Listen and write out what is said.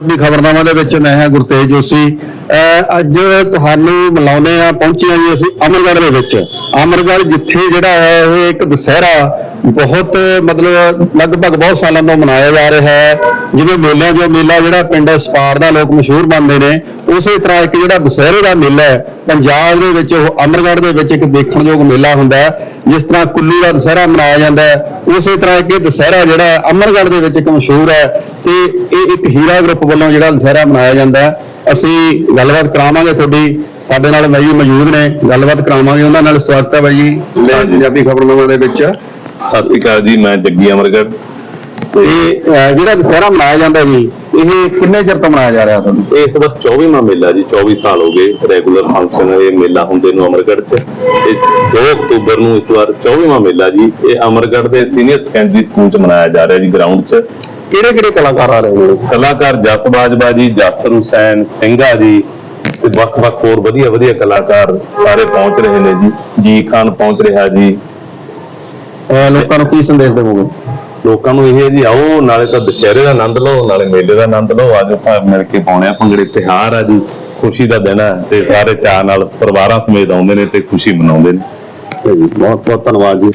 ਦੀ ਖਬਰਨਾਮਾ ਦੇ ਵਿੱਚ ਮੈਂ ਹਾਂ ਗੁਰਤੇਜ ਜੋਸ਼ੀ। ਅਹ ਅੱਜ ਤੁਹਾਨੂੰ ਮਿਲਾਉਨੇ ਆ ਪਹੁੰਚੇ ਆ ਜੀ ਅਸੀਂ ਅਮਰਗੜ੍ਹ ਦੇ ਵਿੱਚ। ਅਮਰਗੜ੍ਹ ਜਿੱਥੇ ਜਿਹੜਾ ਹੈ ਇਹ ਇੱਕ ਦੁਸਹਿਰਾ ਬਹੁਤ ਮਤਲਬ ਲਗਭਗ ਬਹੁਤ ਸਾਲਾਂ ਤੋਂ ਮਨਾਇਆ ਜਾ ਰਿਹਾ ਹੈ। ਜਿਵੇਂ ਮੇਲਿਆਂ ਜੋ ਮੇਲਾ ਜਿਹੜਾ ਪਿੰਡ ਸਪਾਰ ਦਾ ਲੋਕ ਮਸ਼ਹੂਰ ਬਣਦੇ ਨੇ, ਉਸੇ ਤਰ੍ਹਾਂ ਇੱਕ ਜਿਹੜਾ ਦੁਸਹਿਰੇ ਦਾ ਮੇਲਾ ਹੈ, ਪੰਜਾਬ ਦੇ ਵਿੱਚ ਉਹ ਅਮਰਗੜ੍ਹ ਦੇ ਵਿੱਚ ਇੱਕ ਦੇਖਣਯੋਗ ਮੇਲਾ ਹੁੰਦਾ ਹੈ, ਜਿਸ ਤਰ੍ਹਾਂ ਕੁੱਲੂ ਦਾ ਦੁਸਹਿਰਾ ਮਨਾਇਆ ਜਾਂਦਾ ਹੈ। ਉਸੇ ਤਰ੍ਹਾਂ ਇੱਕ ਇਹ ਦੁਸਹਿਰਾ ਜਿਹੜਾ ਹੈ ਅਮਰਗੜ੍ਹ ਦੇ ਵਿੱਚ ਇੱਕ ਮਸ਼ਹੂਰ ਹੈ ਤੇ ਇਹ ਇੱਕ ਹੀਰਾ ਗਰੁੱਪ ਵੱਲੋਂ ਜਿਹੜਾ ਦੁਸਹਿਰਾ ਮਨਾਇਆ ਜਾਂਦਾ ਹੈ। ਅਸੀਂ ਗੱਲਬਾਤ ਕਰਾਵਾਂਗੇ ਤੁਹਾਡੀ। ਸਾਡੇ ਨਾਲ ਜੀ ਮੌਜੂਦ ਨੇ। ਗੱਲਬਾਤ ਕਰਾਵਾਂਗੇ ਉਹਨਾਂ ਨਾਲ। ਸਵਾਗਤ ਹੈ ਬਾਈ ਜੀ। ਮੈਂ। ਪੰਜਾਬੀ ਖਬਰਨਾਮਾ ਦੇ ਵਿੱਚ। ਸਤਿ ਸ਼੍ਰੀ ਅਕਾਲ ਜੀ ਮੈਂ ਜੱਗੀ ਅਮਰਗੜ੍ਹ। ਤੇ ਜਿਹੜਾ ਦੁਸਹਿਰਾ ਮਨਾਇਆ ਜਾਂਦਾ ਜੀ ਇਹ ਕਿੰਨੇ ਚਿਰ ਤੋਂ ਮਨਾਇਆ ਜਾ ਰਿਹਾ ਤੁਹਾਨੂੰ? ਇਸ ਵਾਰ 24ਵਾਂ ਮੇਲਾ ਜੀ 24 ਸਾਲ ਹੋ ਗਏ ਰੈਗੂਲਰ ਫੰਕਸ਼ਨ ਇਹ ਮੇਲਾ ਹੁੰਦੇ ਨੂੰ ਅਮਰਗੜ੍ਹ 'ਚ। ਤੇ 2 ਅਕਤੂਬਰ ਨੂੰ ਇਸ ਵਾਰ 24ਵਾਂ ਮੇਲਾ ਜੀ ਇਹ ਅਮਰਗੜ੍ਹ ਦੇ ਸੀਨੀਅਰ ਸੈਕੰਡਰੀ ਸਕੂਲ 'ਚ ਮਨਾਇਆ ਜਾ ਰਿਹਾ ਜੀ ਗਰਾਊਂਡ 'ਚ। ਕਿਹੜੇ ਕਿਹੜੇ ਕਲਾਕਾਰ ਆ ਰਹੇ ਨੇ? ਕਲਾਕਾਰ ਜਸ ਬਾਜਵਾ ਜੀ ਜਾਸਰ ਹੁਸੈਨ ਸਿੰਘਾ ਜੀ ਤੇ ਵੱਖ-ਵੱਖ ਹੋਰ ਵਧੀਆ ਵਧੀਆ ਕਲਾਕਾਰ ਸਾਰੇ ਪਹੁੰਚ ਰਹੇ ਨੇ ਜੀ। ਜੀ ਖਾਨ ਪਹੁੰਚ ਰਿਹਾ ਜੀ। ਅਹ, ਲੋਕਾਂ ਨੂੰ ਕੀ ਸੰਦੇਸ਼ ਦੇਵੋਗੇ? ਲੋਕਾਂ ਨੂੰ ਇਹ ਹੈ ਜੀ ਆਓ ਨਾਲੇ ਤਾਂ ਦੁਸ਼ਹਿਰੇ ਦਾ ਆਨੰਦ ਲਓ ਨਾਲੇ ਮੇਲੇ ਦਾ ਆਨੰਦ ਲਓ ਆਜੋ ਭਾਵੇਂ ਮਿਲ ਕੇ ਪਾਉਣੇ ਆ ਭੰਗੜੇ ਤਿਹਾਰ ਆ ਜੀ ਖੁਸ਼ੀ ਦਾ ਦਿਨ ਹੈ ਤੇ ਸਾਰੇ ਚਾਅ ਨਾਲ ਪਰਿਵਾਰਾਂ ਸਮੇਤ ਆਉਂਦੇ ਨੇ ਤੇ ਖੁਸ਼ੀ ਮਨਾਉਂਦੇ ਨੇ। ਬਹੁਤ ਬਹੁਤ ਧੰਨਵਾਦ ਜੀ।